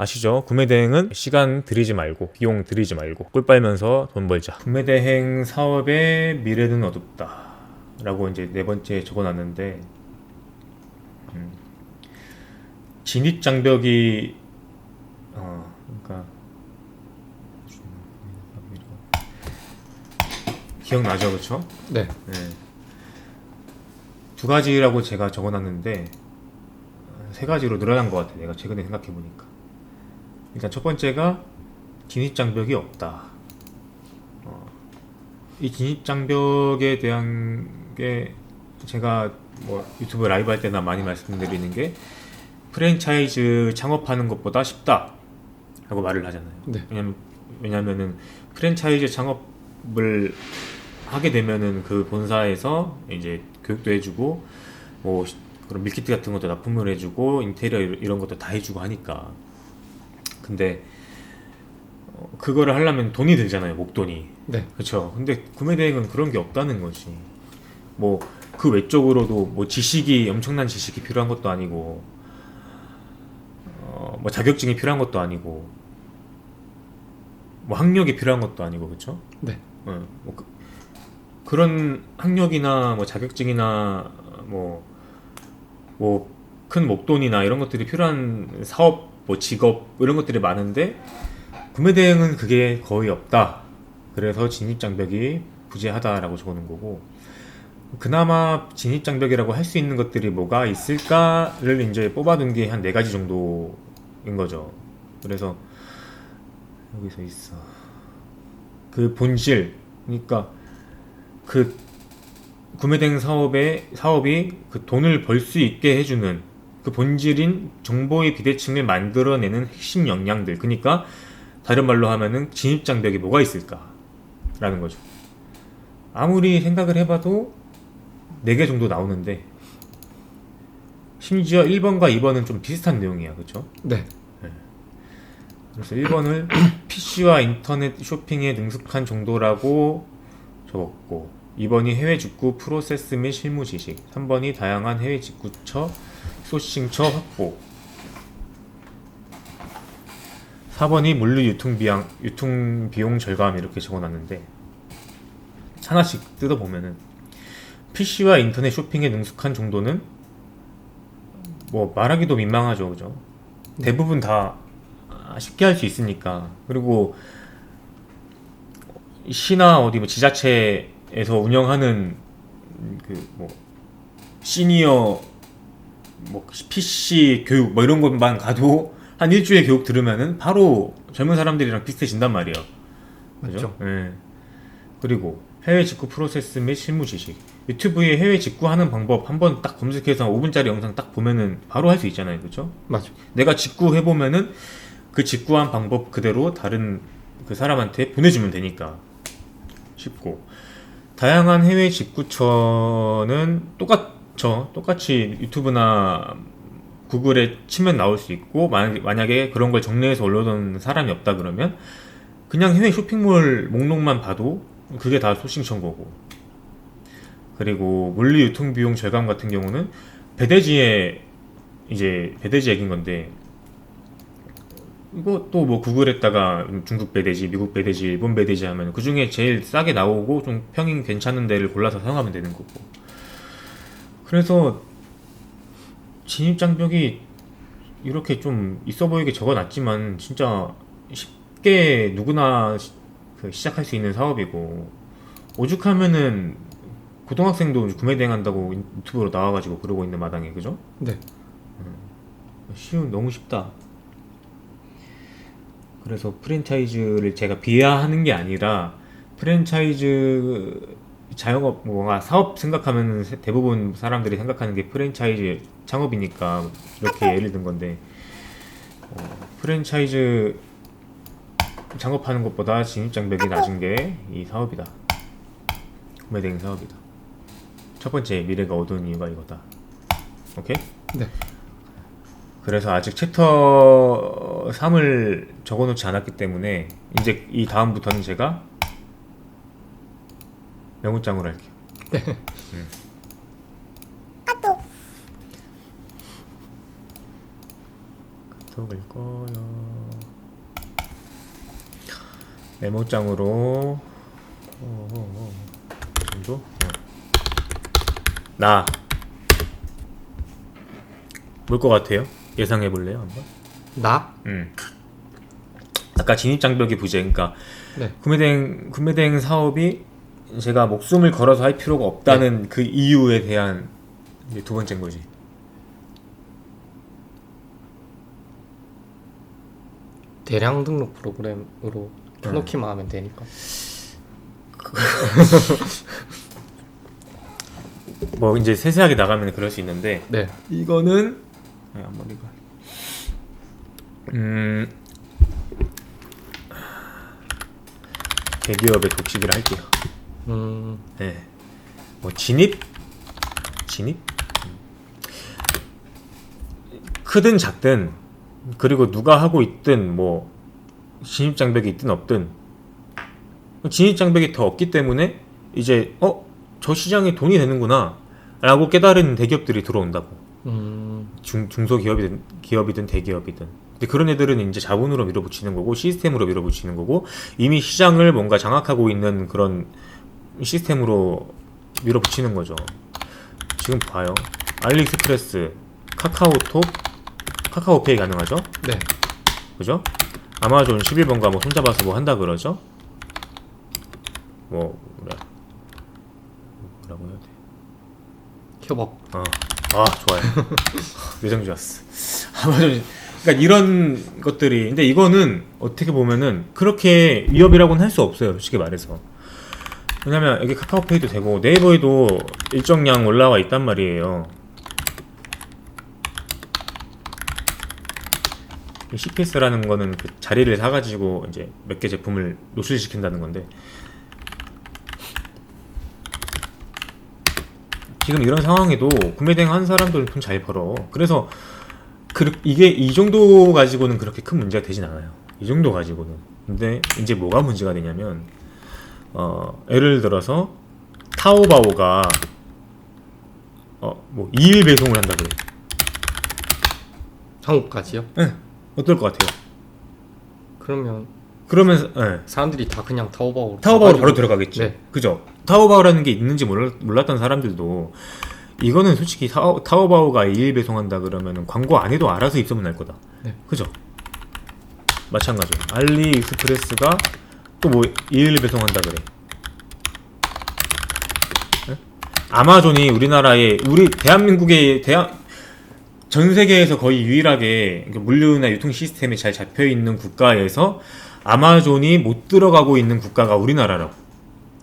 아시죠? 구매 대행은 시간 들이지 말고 비용 들이지 말고 꿀 빨면서 돈 벌자. 구매 대행 사업의 미래는 어둡다 라고 이제 네 번째 적어놨는데 음, 진입 장벽이 어 그러니까 기억나죠, 그렇죠? 네. 네. 두 가지라고 제가 적어놨는데 세 가지로 늘어난 것 같아요. 내가 최근에 생각해 보니까 일단 첫 번째가 진입 장벽이 없다. 어, 이 진입 장벽에 대한 게 제가 뭐 유튜브 라이브 할 때나 많이 말씀드리는 게 프랜차이즈 창업하는 것보다 쉽다 라고 말을 하잖아요. 네. 왜냐면 왜냐면은 프랜차이즈 창업을 하게 되면은 그 본사에서 이제 교육도 해주고 뭐 시- 그런 밀키트 같은 것도 납품을 해주고 인테리어 이- 이런 것도 다 해주고 하니까 근데 어, 그거를 하려면 돈이 들잖아요 목돈이 네. 그렇죠 근데 구매 대행은 그런 게 없다는 거지 뭐 그 외적으로도 뭐 지식이 엄청난 지식이 필요한 것도 아니고 어, 뭐 자격증이 필요한 것도 아니고 뭐 학력이 필요한 것도 아니고 그렇죠 네. 어, 뭐 그, 그런 학력이나 뭐 자격증이나 뭐 뭐 큰 목돈이나 이런 것들이 필요한 사업 뭐 직업 이런 것들이 많은데 구매 대행은 그게 거의 없다. 그래서 진입 장벽이 부재하다라고 적어놓은 거고 그나마 진입 장벽이라고 할 수 있는 것들이 뭐가 있을까를 이제 뽑아둔 게 한 네 가지 정도인 거죠. 그래서 여기서 있어. 그 본질, 그러니까 그 구매된 사업의 사업이 그 돈을 벌 수 있게 해주는 그 본질인 정보의 비대칭을 만들어내는 핵심 역량들. 그러니까 다른 말로 하면은 진입 장벽이 뭐가 있을까라는 거죠. 아무리 생각을 해봐도 네개 정도 나오는데 심지어 1번과 2번은 좀 비슷한 내용이야, 그렇죠? 네. 그래서 1번을 PC와 인터넷 쇼핑에 능숙한 정도라고 적었고 2번이 해외 직구 프로세스 및 실무 지식 3번이 다양한 해외 직구처 소싱처 확보. 4번이 물류 유통 비용 유통 비용 절감 이렇게 적어놨는데 하나씩 뜯어보면은 PC와 인터넷 쇼핑에 능숙한 정도는 뭐 말하기도 민망하죠, 그죠? 대부분 다 아, 쉽게 할 수 있으니까. 그리고 시나 어디 뭐 지자체에서 운영하는 그 뭐 시니어 뭐 PC 교육 뭐 이런 것만 가도 한 일주일 교육 들으면은 바로 젊은 사람들이랑 비슷해진단 말이에요. 그죠? 예. 그리고 해외 직구 프로세스 및 실무 지식. 유튜브에 해외 직구하는 방법 한번 딱 검색해서 5분짜리 영상 딱 보면은 바로 할 수 있잖아요. 그죠? 맞죠. 내가 직구 해 보면은 그 직구한 방법 그대로 다른 그 사람한테 보내주면 되니까 쉽고 다양한 해외 직구처는 똑같 죠 똑같이 유튜브나 구글에 치면 나올 수 있고 만약에, 만약에 그런 걸 정리해서 올려놓은 사람이 없다 그러면 그냥 해외 쇼핑몰 목록만 봐도 그게 다 소싱천 거고 그리고 물리 유통 비용 절감 같은 경우는 배대지에 이제 배대지 얘기인 건데 이거 또뭐 구글에다가 중국 배대지, 미국 배대지, 일본 배대지 하면 그 중에 제일 싸게 나오고 좀 평이 괜찮은 데를 골라서 사용하면 되는 거고. 그래서 진입 장벽이 이렇게 좀 있어 보이게 적어놨지만 진짜 쉽게 누구나 시, 그 시작할 수 있는 사업이고 오죽하면은 고등학생도 구매 대행한다고 유튜브로 나와가지고 그러고 있는 마당에 그죠? 네. 쉬운 너무 쉽다. 그래서 프랜차이즈를 제가 비하하는 게 아니라 프랜차이즈 자영업 뭔가 사업 생각하면 대부분 사람들이 생각하는 게 프랜차이즈 창업이니까 이렇게 예를 든 건데 어, 프랜차이즈 창업하는 것보다 진입 장벽이 낮은 게 이 사업이다. 구매 대행 사업이다. 첫 번째 미래가 어두운 이유가 이거다. 오케이? 네. 그래서 아직 챕터 3을 적어놓지 않았기 때문에 이제 이 다음부터는 제가 메모장으로 할게요. 음. 카톡 을 거요. 메모장으로 어, 어, 어. 이 정도? 어. 나. 뭘 것 같아요? 예상해 볼래요 한번? 나? 음. 아까 진입장벽이 부재, 그러니까 네. 구매대행 구매대행 사업이 제가 목숨을 걸어서 할 필요가 없다는 그 이유에 대한 두 번째인 거지. 대량 등록 프로그램으로 켜놓기만 하면 되니까. 뭐 이제 세세하게 나가면 그럴 수 있는데 네. 이거는 아, 앞머리가 음 대기업의 독식이라 할게요. 음, 네. 뭐 진입? 진입? 음. 크든 작든 그리고 누가 하고 있든 뭐 진입 장벽이 있든 없든 진입 장벽이 더 없기 때문에 이제 어? 저 시장에 돈이 되는구나 라고 깨달은 대기업들이 들어온다고. 음, 중, 중소기업이든 기업이든 대기업이든. 근데 그런 애들은 이제 자본으로 밀어붙이는 거고 시스템으로 밀어붙이는 거고 이미 시장을 뭔가 장악하고 있는 그런 시스템으로 밀어붙이는 거죠 지금 봐요 알리익스프레스 카카오톡 카카오페이 가능하죠 네. 그죠 아마존 11번가 뭐 손잡아서 뭐 한다 그러죠 뭐 뭐라 뭐라고 해야 돼 협업. 어. 아, 좋아요. 요정 좋았어. 아마존. 그러니까 이런 것들이 근데 이거는 어떻게 보면은 그렇게 위협이라고는 할 수 없어요. 솔직히 말해서. 왜냐면 여기 카카오페이도 되고 네이버에도 일정량 올라와 있단 말이에요. 이 CPS라는 거는 그 자리를 사가지고 이제 몇 개 제품을 노출시킨다는 건데 지금 이런 상황에도 구매 대행 한 사람들은 돈 잘 벌어. 그래서 그 이게 이 정도 가지고는 그렇게 큰 문제가 되진 않아요. 이 정도 가지고는. 근데 이제 뭐가 문제가 되냐면 어 예를 들어서 타오바오가 어 뭐 2일 배송을 한다 그래. 한국까지요? 예. 어떨 것 같아요? 그러면 그러면 예. 사람들이 다 그냥 타오바오로 타오바오로 가가지고- 바로 들어가겠지. 네. 그죠? 타오바오라는 게 있는지 몰랐, 몰랐던 사람들도 이거는 솔직히 타오, 타오바오가 2일 배송한다 그러면 광고 안 해도 알아서 입소문 날 거다. 네. 그죠? 마찬가지로 알리익스프레스가 또뭐 2일 배송한다 그래. 네? 아마존이 우리나라에 우리 대한민국의 대한 전 세계에서 거의 유일하게 물류나 유통 시스템이 잘 잡혀 있는 국가에서 아마존이 못 들어가고 있는 국가가 우리나라라고.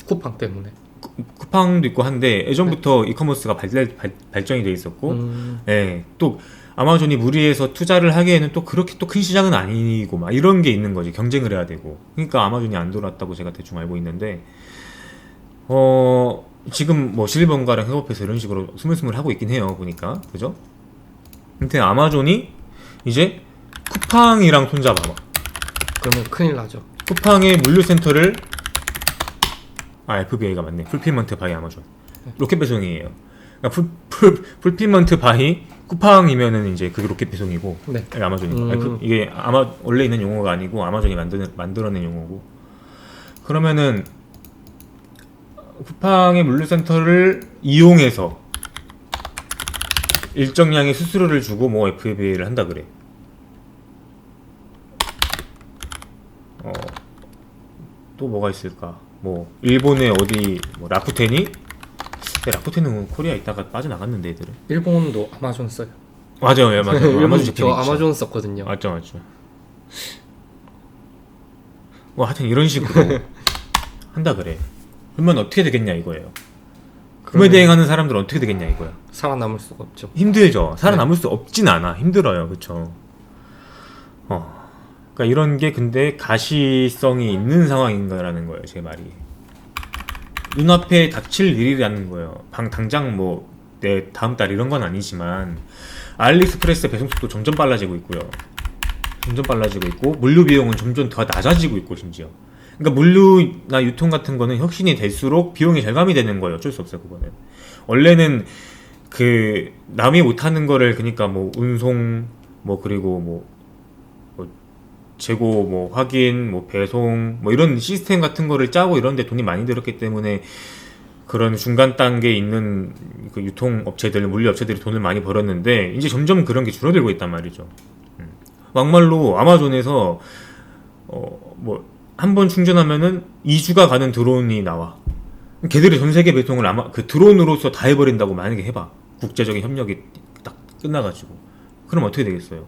쿠팡 때문에. 쿠팡도 있고 한데 예전부터 이커머스가 발달, 발, 발전이 돼 있었고, 음, 예, 또 아마존이 무리해서 투자를 하기에는 또 그렇게 또 큰 시장은 아니고 막 이런 게 있는 거지. 경쟁을 해야 되고, 그러니까 아마존이 안 돌았다고 제가 대충 알고 있는데, 어 지금 뭐 실버가랑 협업해서 이런 식으로 스물스물 하고 있긴 해요. 보니까. 그죠? 근데 아마존이 이제 쿠팡이랑 손잡아봐. 그러면 큰일 나죠. 쿠팡의 물류센터를 아 FBA가 맞네. 풀필먼트 바이 아마존 로켓 배송이에요. 그러니까 풀, 풀, 풀필먼트 바이 쿠팡이면은 이제 그게 로켓 배송이고 네. 아니, 아마존이고 음. 아니, 그, 이게 아마 원래 있는 용어가 아니고 아마존이 만드, 만들어낸 용어고 그러면은 쿠팡의 물류센터를 이용해서 일정량의 수수료를 주고 뭐 FBA를 한다 그래 어, 또 뭐가 있을까? 뭐 일본의 어디 뭐 라쿠텐이? 근데 라쿠텐은 코리아 있다가 빠져나갔는데 애들은 일본도 아마존 써요. 맞아요, 예, 맞아요. 아마존 저 제품이 있죠. 아마존 썼거든요. 맞죠, 맞죠. 뭐 하여튼 이런 식으로 한다 그래. 그러면 어떻게 되겠냐 이거예요. 그러면 대행하는 사람들은 어떻게 되겠냐 이거야. 살아남을 수가 없죠. 힘들죠. 살아남을 수 없진 않아. 힘들어요. 그쵸. 어. 그러니까 이런 게 근데 가시성이 있는 상황인가라는 거예요. 제 말이. 눈앞에 닥칠 일이라는 거예요. 방, 당장 뭐, 내 다음 달 이런 건 아니지만, 알리익스프레스 배송 속도 점점 빨라지고 있고요. 점점 빨라지고 있고, 물류 비용은 점점 더 낮아지고 있고, 심지어. 그러니까 물류나 유통 같은 거는 혁신이 될수록 비용이 절감이 되는 거예요. 어쩔 수 없어요, 그거는. 원래는 그 남이 못하는 거를 그러니까 뭐 운송 뭐 그리고 뭐, 뭐 재고 뭐 확인, 뭐 배송, 뭐 이런 시스템 같은 거를 짜고 이런 데 돈이 많이 들었기 때문에 그런 중간 단계에 있는 그 유통 업체들, 물류 업체들이 돈을 많이 벌었는데 이제 점점 그런 게 줄어들고 있단 말이죠. 음. 막말로 아마존에서 어 뭐 한 번 충전하면은 2주가 가는 드론이 나와. 걔들이 전 세계 배송을 아마 그 드론으로서 다 해버린다고 만약에 해봐. 국제적인 협력이 딱 끝나가지고. 그럼 어떻게 되겠어요?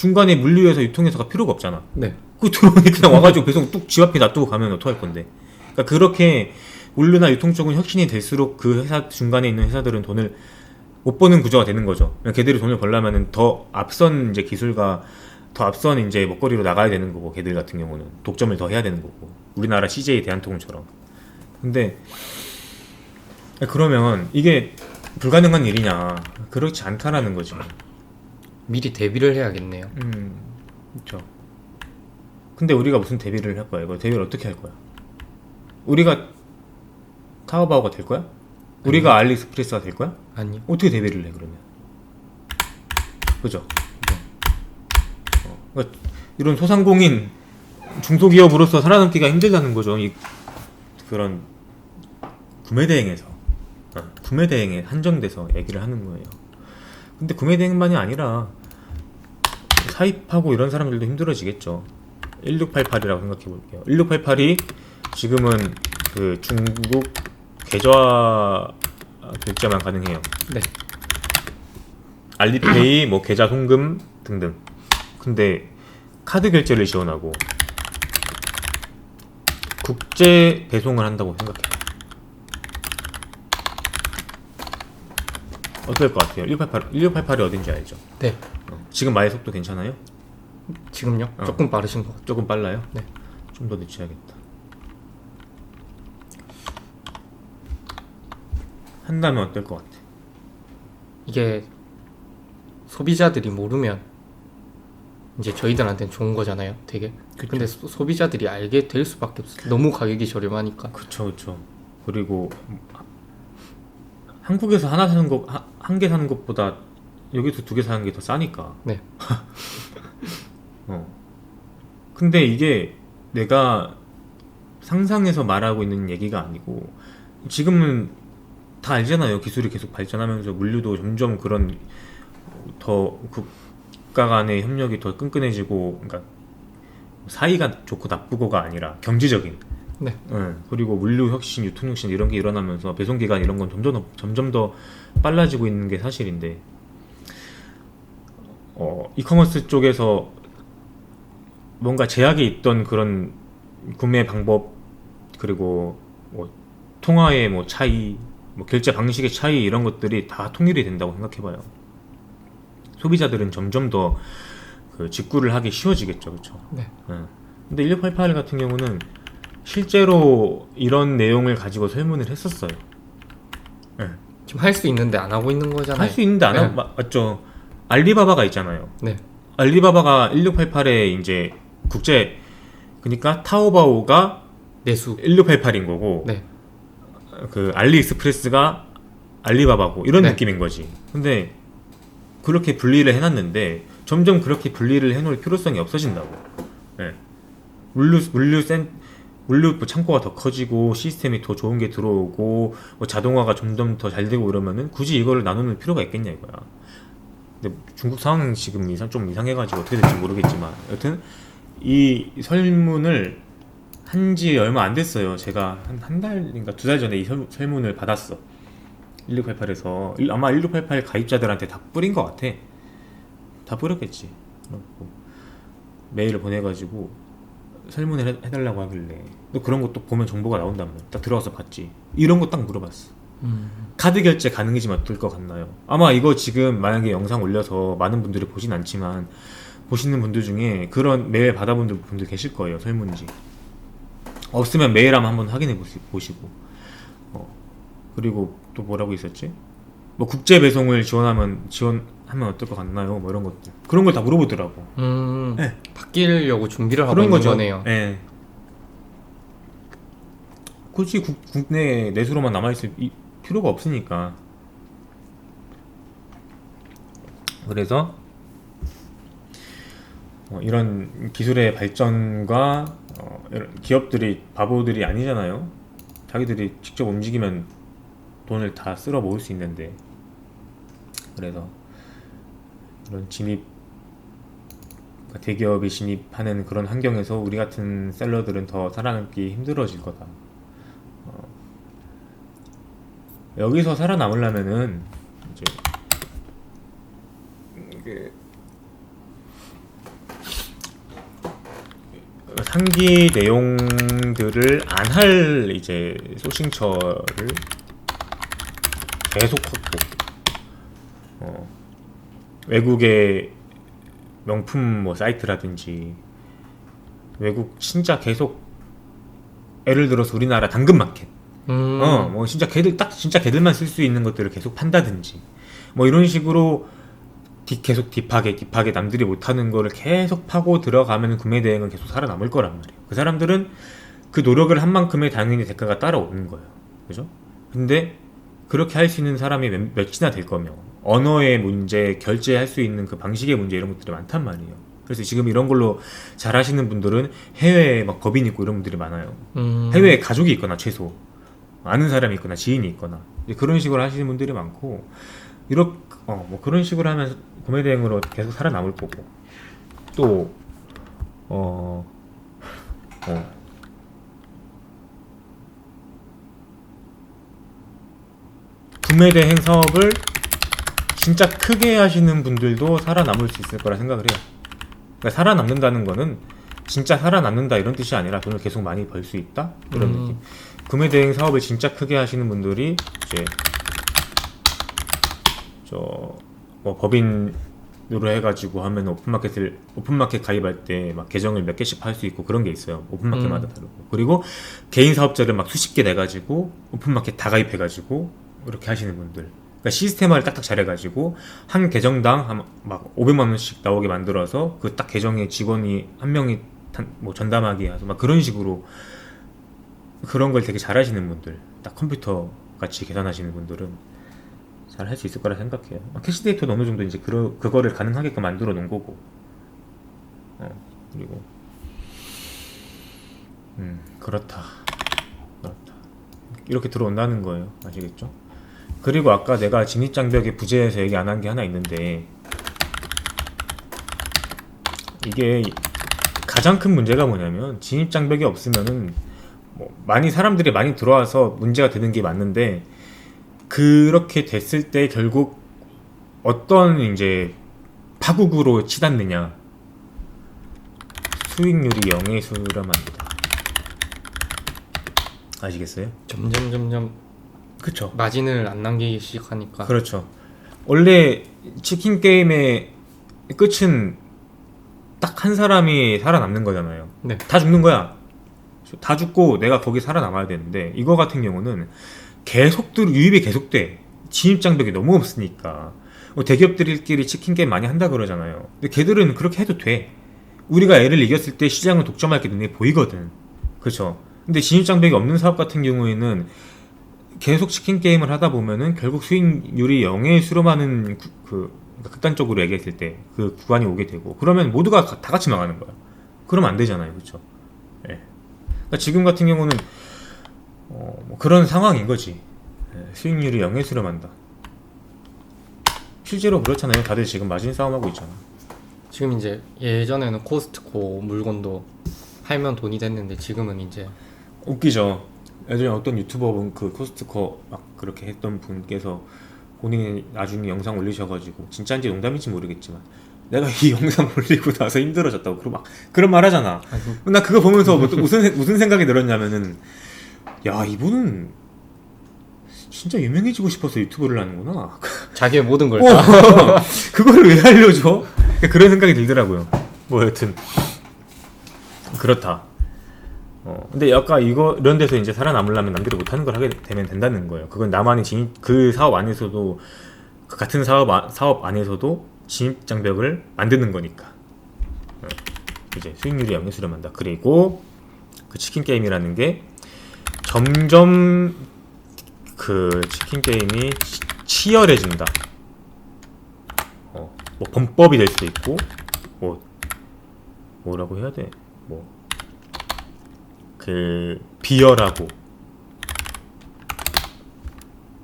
중간에 물류에서 유통회사가 필요가 없잖아. 네. 그 드론이 그냥 와가지고 배송 뚝 집 앞에 놔두고 가면 어떡할 건데. 그러니까 그렇게 물류나 유통 쪽은 혁신이 될수록 그 회사 중간에 있는 회사들은 돈을 못 버는 구조가 되는 거죠. 걔들이 돈을 벌려면은 더 앞선 이제 기술과 더 앞선 이제 먹거리로 나가야 되는 거고 걔들 같은 경우는 독점을 더 해야 되는 거고 우리나라 CJ 대한통운처럼. 근데 그러면 이게 불가능한 일이냐? 그렇지 않다라는 거지. 미리 대비를 해야겠네요. 음, 그렇죠. 근데 우리가 무슨 대비를 할 거야? 이거 대비를 어떻게 할 거야? 우리가 타오바오가 될 거야? 우리가 알리익스프레스가 될 거야? 아니요. 어떻게 대비를 해 그러면? 그죠? 어, 그러니까 이런 소상공인 중소기업으로서 살아남기가 힘들다는 거죠. 이 그런 구매 대행에서 어, 구매 대행에 한정돼서 얘기를 하는 거예요. 근데 구매 대행만이 아니라 사입하고 이런 사람들도 힘들어지겠죠. 1688이라고 생각해 볼게요. 1688이 지금은 그 중국 계좌 결제만 가능해요. 네. 알리페이, 뭐 계좌 송금 등등. 근데 카드 결제를 지원하고 국제 배송을 한다고 생각해요. 어떨 것 같아요? 1688, 1688이 어딘지 알죠? 네. 어, 지금 말의 속도 괜찮아요? 지금요? 어. 조금 빠르신 것 같아요. 조금 빨라요? 네. 좀 더 늦춰야겠다. 한다면 어떨 것 같아? 이게 소비자들이 모르면 이제 저희들한테는 좋은 거잖아요. 되게. 그쵸. 근데 소, 소비자들이 알게 될 수밖에 없어요. 너무 가격이 저렴하니까. 그쵸 그쵸 그리고 한국에서 하나 사는 거한 개 사는 것보다 여기서 두 개 사는 게 더 싸니까. 네. 어. 근데 이게 내가 상상해서 말하고 있는 얘기가 아니고 지금은 다 알잖아요. 기술이 계속 발전하면서 물류도 점점 그런 더 국가 간의 협력이 더 끈끈해지고 그러니까 사이가 좋고 나쁘고가 아니라 경제적인. 네. 예, 그리고 물류 혁신, 유통 혁신 이런 게 일어나면서 배송 기간 이런 건 점점 더, 점점 더 빨라지고 있는 게 사실인데 어, 이커머스 쪽에서 뭔가 제약이 있던 그런 구매 방법 그리고 뭐 통화의 뭐 차이, 뭐 결제 방식의 차이 이런 것들이 다 통일이 된다고 생각해봐요. 소비자들은 점점 더 그 직구를 하기 쉬워지겠죠, 그렇죠? 네. 예. 근데 1688 같은 경우는 실제로 이런 내용을 가지고 설문을 했었어요. 예. 지금 할 수 있는데 안 하고 있는 거잖아요. 할 수 있는데 안 네. 하고 마- 맞죠? 알리바바가 있잖아요. 네. 알리바바가 1688에 이제 국제 그러니까 타오바오가 내수. 1688인 거고 네. 그 알리익스프레스가 알리바바고 이런 네. 느낌인 거지. 근데 그렇게 분리를 해놨는데 점점 그렇게 분리를 해놓을 필요성이 없어진다고. 예. 물류 물류 센 물류 뭐 창고가 더 커지고 시스템이 더 좋은 게 들어오고 뭐 자동화가 점점 더 잘 되고 이러면은 굳이 이거를 나누는 필요가 있겠냐 이거야. 근데 중국 상황 지금 이상 좀 이상해가지고 어떻게 될지 모르겠지만 여튼 이 설문을 한 지 얼마 안 됐어요. 제가 한 한 달인가 두 달 전에 이 설, 설문을 받았어. 1688에서 아마 1688 가입자들한테 다 뿌린 것 같아. 다 뿌렸겠지. 그래갖고 메일을 보내가지고 설문을 해, 해달라고 하길래 너 그런 것도 보면 정보가 나온다면 딱 들어가서 봤지. 이런 거 딱 물어봤어. 음. 카드 결제 가능이지만 어떨 것 같나요? 아마 이거 지금 만약에 영상 올려서 많은 분들이 보진 않지만 보시는 분들 중에 그런 메일 받아본 분들 계실 거예요 설문지 없으면 메일 한번 한번 확인해 보시- 보시고 어, 그리고 또 뭐라고 있었지? 뭐 국제 배송을 지원하면 지원하면 어떨 것 같나요? 뭐 이런 것들 그런 걸 다 물어보더라고 음. 네. 바뀌려고 준비를 하고 있는 거죠. 거네요. 예. 굳이 국, 국내 내수로만 남아있을 이- 필요가 없으니까. 그래서 어, 이런 기술의 발전과 어, 이런 기업들이 바보들이 아니잖아요. 자기들이 직접 움직이면 돈을 다 쓸어 모을 수 있는데 그래서 이런 진입 그러니까 대기업이 진입하는 그런 환경에서 우리 같은 셀러들은 더 살아남기 힘들어질 거다. 어, 여기서 살아남으려면은 이제 이게 상기 내용들을 안 할 이제 소싱처를 계속 확보. 어, 외국의 명품 뭐 사이트라든지 외국 진짜 계속 예를 들어서 우리나라 당근마켓 음. 어, 뭐 진짜 걔들 딱 진짜 걔들만 쓸 수 있는 것들을 계속 판다든지 뭐 이런 식으로 딥, 계속 딥하게 딥하게 남들이 못하는 거를 계속 파고 들어가면 구매 대행은 계속 살아남을 거란 말이에요. 그 사람들은 그 노력을 한 만큼의 당연히 대가가 따라오는 거예요. 그죠? 근데 그렇게 할 수 있는 사람이 몇, 몇이나 될 거며 언어의 문제, 결제할 수 있는 그 방식의 문제 이런 것들이 많단 말이에요. 그래서 지금 이런 걸로 잘 하시는 분들은 해외에 막 법인 있고 이런 분들이 많아요. 음. 해외에 가족이 있거나 최소 아는 사람이 있거나 지인이 있거나 그런 식으로 하시는 분들이 많고 이렇게 어 뭐 그런 식으로 하면 구매 대행으로 계속 살아남을 거고 또 어, 어. 구매 대행 사업을 진짜 크게 하시는 분들도 살아남을 수 있을 거라 생각을 해요. 그러니까 살아남는다는 거는 진짜 살아남는다 이런 뜻이 아니라 돈을 계속 많이 벌 수 있다 이런 음. 느낌. 구매 대행 사업을 진짜 크게 하시는 분들이 이제 저 뭐 법인 으로 해가지고 하면 오픈마켓을 오픈마켓 가입할 때 막 계정을 몇 개씩 할 수 있고 그런 게 있어요. 오픈마켓마다 음. 다르고 그리고 개인 사업자를 막 수십 개 내가지고 오픈마켓 다 가입해가지고 이렇게 하시는 분들. 그러니까 시스템화를 딱딱 잘해가지고 한 계정당 한 막 500만 원씩 나오게 만들어서 그 딱 계정에 직원이 한 명이 단- 뭐 전담하게 해서 막 그런 식으로 그런 걸 되게 잘하시는 분들, 딱 컴퓨터 같이 계산하시는 분들은 잘 할 수 있을 거라 생각해요. 아, 캐시 데이터도 어느 정도 이제 그 그거를 가능하게끔 만들어 놓은 거고. 어, 그리고 음 그렇다, 그렇다. 이렇게 들어온다는 거예요. 아시겠죠? 그리고 아까 내가 진입 장벽의 부재에서 얘기 안 한 게 하나 있는데 이게 가장 큰 문제가 뭐냐면 진입 장벽이 없으면은 뭐 많이 사람들이 많이 들어와서 문제가 되는 게 맞는데 그렇게 됐을 때 결국 어떤 이제 파국으로 치닫느냐 수익률이 0의 수라면 안 된다 아시겠어요? 점점 점점 그쵸 마진을 안 남기기 시작하니까. 그렇죠 원래 치킨 게임의 끝은 딱 한 사람이 살아남는 거잖아요 네. 다 죽는 거야. 다 죽고 내가 거기 살아남아야 되는데 이거 같은 경우는 계속 들 유입이 계속돼. 진입 장벽이 너무 없으니까. 뭐 대기업들끼리 치킨 게임 많이 한다 그러잖아요. 근데 걔들은 그렇게 해도 돼. 우리가 애를 이겼을 때 시장을 독점할 게 눈에 보이거든. 그렇죠. 근데 진입 장벽이 없는 사업 같은 경우에는 계속 치킨 게임을 하다 보면은 결국 수익률이 0의 수렴하는 구- 그 극단적으로 얘기했을 때 그 구간이 오게 되고 그러면 모두가 가- 다 같이 망하는 거야. 그러면 안 되잖아요, 그렇죠? 예. 그러니까 지금 같은 경우는 어, 뭐 그런 상황인 거지. 예, 수익률이 0에 수렴한다. 실제로 그렇잖아요. 다들 지금 마진 싸움하고 있잖아. 지금 이제 예전에는 코스트코 물건도 팔면 돈이 됐는데 지금은 이제 웃기죠. 예전에 어떤 유튜버 분 그 코스트코 막 그렇게 했던 분께서 본인이 나중에 영상 올리셔가지고 진짜인지 농담인지 모르겠지만 내가 이 영상 올리고 나서 힘들어졌다고 그런 막 그런 말 하잖아. 아이고, 나 그거 보면서 뭐또 무슨 생- 무슨 생각이 들었냐면은 야 이분은 진짜 유명해지고 싶어서 유튜브를 하는구나. 자기의 모든 걸 어, 다. 그걸 왜 알려줘? 그런 생각이 들더라고요. 뭐 여튼 그렇다. 어, 근데 약간 이거 이런 데서 이제 살아남으려면 남들이 못하는 걸 하게 되면 된다는 거예요. 그건 나만의 진입 그 사업 안에서도 그 같은 사업 아- 사업 안에서도 진입 장벽을 만드는 거니까. 어, 이제 수익률이 영에 수렴한다. 그리고 그 치킨 게임이라는 게 점점 그 치킨 게임이 치- 치열해진다. 어, 뭐 범법이 될 수도 있고, 뭐 뭐라고 해야 돼? 뭐그 비열하고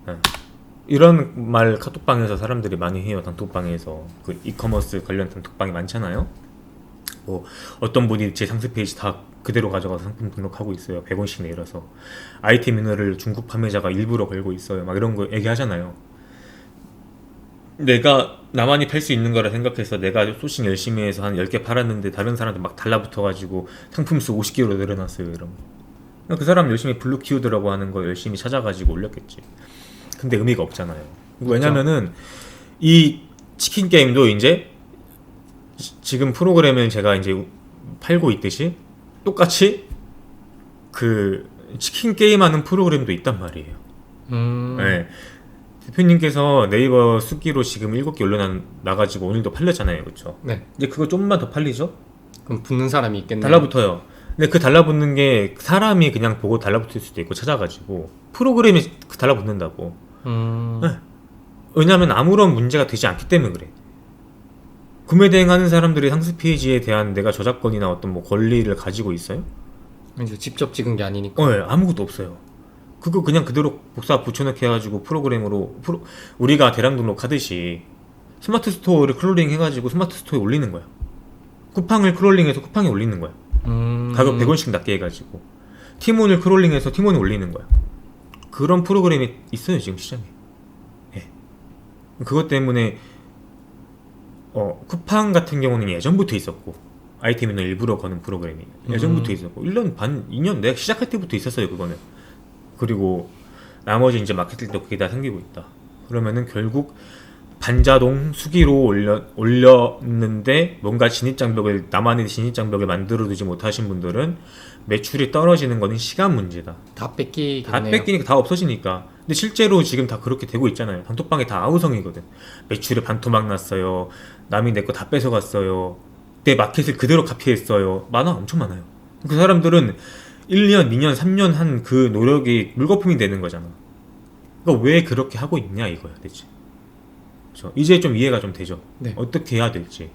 예. 이런 말 카톡방에서 사람들이 많이 해요. 단톡방에서 그 이커머스 관련 단톡방이 많잖아요. 뭐 어떤 분이 제 상세 페이지 다 그대로 가져가서 상품 등록하고 있어요. 100원씩 내려서 아이템 인허를 중국 판매자가 일부러 걸고 있어요. 막 이런 거 얘기하잖아요. 내가 나만이 팔 수 있는 거라 생각해서 내가 소싱 열심히 해서 한 10개 팔았는데 다른 사람들 막 달라붙어가지고 상품 수 50개로 늘어났어요. 이런 거. 그 사람 열심히 블루 키우드라고 하는 거 열심히 찾아가지고 올렸겠지. 근데 의미가 없잖아요. 왜냐면은 이 치킨 게임도 이제 지- 지금 프로그램을 제가 이제 팔고 있듯이 똑같이 그 치킨 게임 하는 프로그램도 있단 말이에요. 음. 네. 대표님께서 네이버 수기로 지금 7개 올려놔 나가지고 오늘도 팔렸잖아요. 그렇죠? 네. 이제 그거 좀만 더 팔리죠? 그럼 붙는 사람이 있겠네요. 달라붙어요. 근데 그 달라붙는 게 사람이 그냥 보고 달라붙을 수도 있고 찾아가지고 프로그램이 그 달라붙는다고. 음. 네. 왜냐하면 아무런 문제가 되지 않기 때문에 그래. 구매 대행하는 사람들이 상세 페이지에 대한 내가 저작권이나 어떤 뭐 권리를 가지고 있어요? 이제 직접 찍은 게 아니니까. 어, 예, 아무것도 없어요. 그거 그냥 그대로 복사 붙여넣기 해가지고 프로그램으로 프로, 우리가 대량 등록하듯이 스마트 스토어를 크롤링 해가지고 스마트 스토어에 올리는 거야. 쿠팡을 크롤링해서 쿠팡에 올리는 거야. 음. 가격 100원씩 낮게 해가지고 티몬을 크롤링해서 티몬에 올리는 거야. 그런 프로그램이 있어요 지금 시장에. 예. 그것 때문에 어 쿠팡 같은 경우는 예전부터 있었고 아이템이나 일부러 거는 프로그램이 예전부터 음. 있었고 1년 반 2년 내가 시작할 때부터 있었어요 그거는. 그리고 나머지 이제 마케팅도 그게 다 생기고 있다. 그러면은 결국 반자동 수기로 올려 올렸는데 뭔가 진입 장벽을 나만의 진입 장벽을 만들어 두지 못하신 분들은 매출이 떨어지는 거는 시간 문제다. 다 뺏기겠네요. 다 뺏기니까 다 없어지니까. 근데 실제로 지금 다 그렇게 되고 있잖아요. 단톡방에 다 아우성이거든. 매출에 반토막 났어요. 남이 내 거 다 뺏어갔어요. 내 마켓을 그대로 카피했어요. 많아, 엄청 많아요. 그 사람들은 1년, 2년, 3년 한 그 노력이 물거품이 되는 거잖아. 그러니까 왜 그렇게 하고 있냐 이거야, 대체. 그렇죠? 이제 좀 이해가 좀 되죠. 네. 어떻게 해야 될지.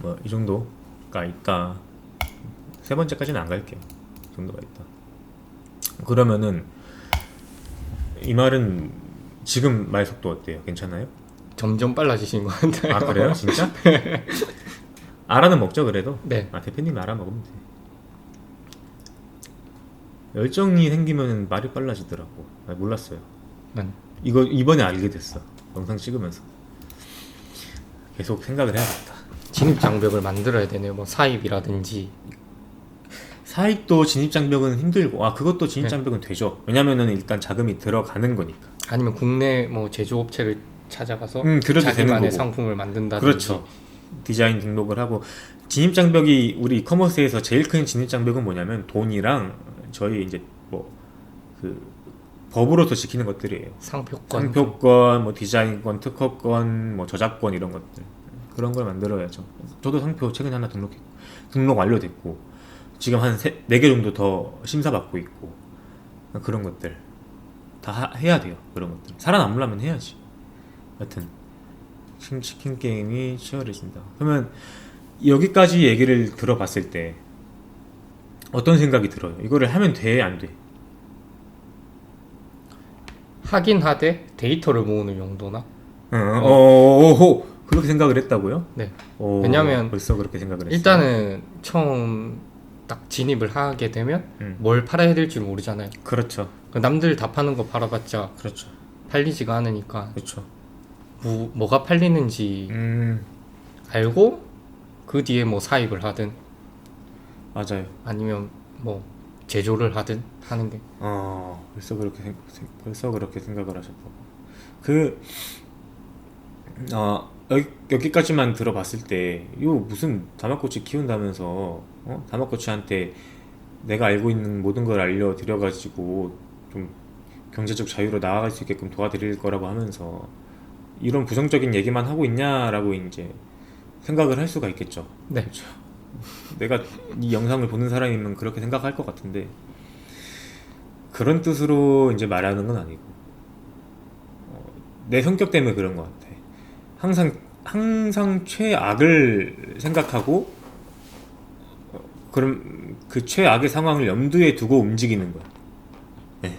뭐 이 정도가 있다. 세 번째까지는 안 갈게요. 이 정도가 있다. 그러면은 이 말은 지금 말 속도 어때요? 괜찮아요? 점점 빨라지신 것 같아요. 아 그래요? 진짜? 알아는 먹죠 그래도? 네. 아 대표님 알아 먹으면 돼. 열정이 생기면 말이 빨라지더라고. 아, 몰랐어요. 네. 이거 이번에 알게 됐어. 영상 찍으면서. 계속 생각을 해야겠다. 진입 장벽을 만들어야 되네요. 뭐 사입이라든지. 사익도 진입 장벽은 힘들고, 아 그것도 네. 진입 장벽은 되죠. 왜냐면은 일단 자금이 들어가는 거니까. 아니면 국내 뭐 제조업체를 찾아가서 음, 자기만의. 상품을 만든다든지. 그렇죠. 디자인 등록을 하고 진입 장벽이 우리 이커머스에서 제일 큰 진입 장벽은 뭐냐면 돈이랑 저희 이제 뭐그 법으로서 지키는 것들이에요. 상표권. 상표권, 뭐 디자인권, 특허권, 뭐 저작권 이런 것들 그런 걸 만들어야죠. 저도 상표 최근에 하나 등록 등록 완료됐고 지금 한 네 개 정도 더 심사 받고 있고 그런 것들 다 하- 해야 돼요. 그런 것들 살아남으려면 해야지. 여튼 치- 치킨 게임이 치열해진다. 그러면 여기까지 얘기를 들어봤을 때 어떤 생각이 들어요? 이거를 하면 돼, 안 돼? 하긴 하되 데이터를 모으는 용도나. 어, 어, 어, 어, 그렇게 생각을 했다고요? 네. 오, 왜냐면 벌써 그렇게 생각을 했어요. 일단은 처음 딱 진입을 하게 되면 음. 뭘 팔아야 될지 모르잖아요. 그렇죠, 그 남들 다 파는 거 팔아봤자 그렇죠, 팔리지가 않으니까 그렇죠. 뭐, 뭐가 팔리는지 음, 알고 그 뒤에 뭐 사입을 하든 맞아요. 아니면 뭐 제조를 하든 하는 게 어, 벌써 그렇게 생, 생- 벌써 그렇게 생각을 하셨다고. 그, 어, 여기, 여기까지만 들어봤을 때, 이거 무슨 다마꼬치 키운다면서, 어? 다마꼬치한테 내가 알고 있는 모든 걸 알려드려가지고, 좀 경제적 자유로 나아갈 수 있게끔 도와드릴 거라고 하면서, 이런 부정적인 얘기만 하고 있냐라고 이제 생각을 할 수가 있겠죠. 네. 내가 이 영상을 보는 사람이면 그렇게 생각할 것 같은데 그런 뜻으로 이제 말하는 건 아니고 내 성격 때문에 그런 것 같아. 항상 항상 최악을 생각하고 어, 그럼 그 최악의 상황을 염두에 두고 움직이는 거야. 네.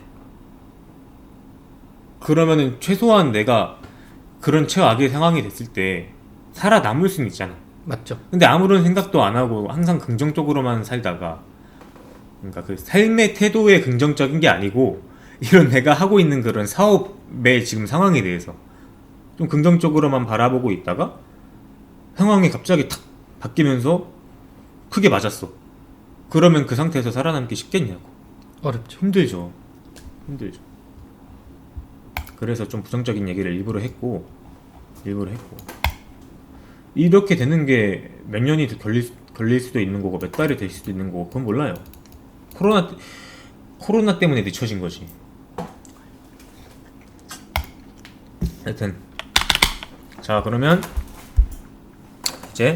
그러면은 최소한 내가 그런 최악의 상황이 됐을 때 살아남을 수는 있잖아. 맞죠? 근데 아무런 생각도 안 하고 항상 긍정적으로만 살다가 그러니까 그 삶의 태도에 긍정적인 게 아니고 이런 내가 하고 있는 그런 사업의 지금 상황에 대해서 좀 긍정적으로만 바라보고 있다가 상황이 갑자기 탁 바뀌면서 크게 맞았어. 그러면 그 상태에서 살아남기 쉽겠냐고. 어렵죠. 힘들죠. 힘들죠. 그래서 좀 부정적인 얘기를 일부러 했고 일부러 했고 이렇게 되는 게 몇 년이 더 걸릴, 수- 걸릴 수도 있는 거고 몇 달이 될 수도 있는 거고 그건 몰라요. 코로나 때- 코로나 때문에 늦춰진 거지. 하여튼 자 그러면 이제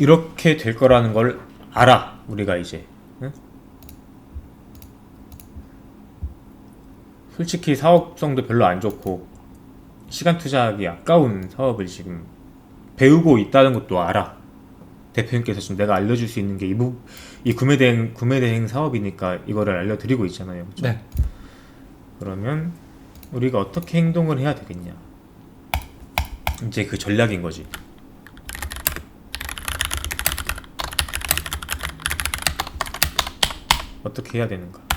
이렇게 될 거라는 걸 알아 우리가 이제 응? 솔직히 사업성도 별로 안 좋고 시간 투자하기 아까운 사업을 지금 배우고 있다는 것도 알아. 대표님께서 지금 내가 알려줄 수 있는 게이 이 구매 대행 구매 대행 사업이니까 이거를 알려드리고 있잖아요. 그죠? 네. 그러면 우리가 어떻게 행동을 해야 되겠냐? 이제 그 전략인 거지. 어떻게 해야 되는가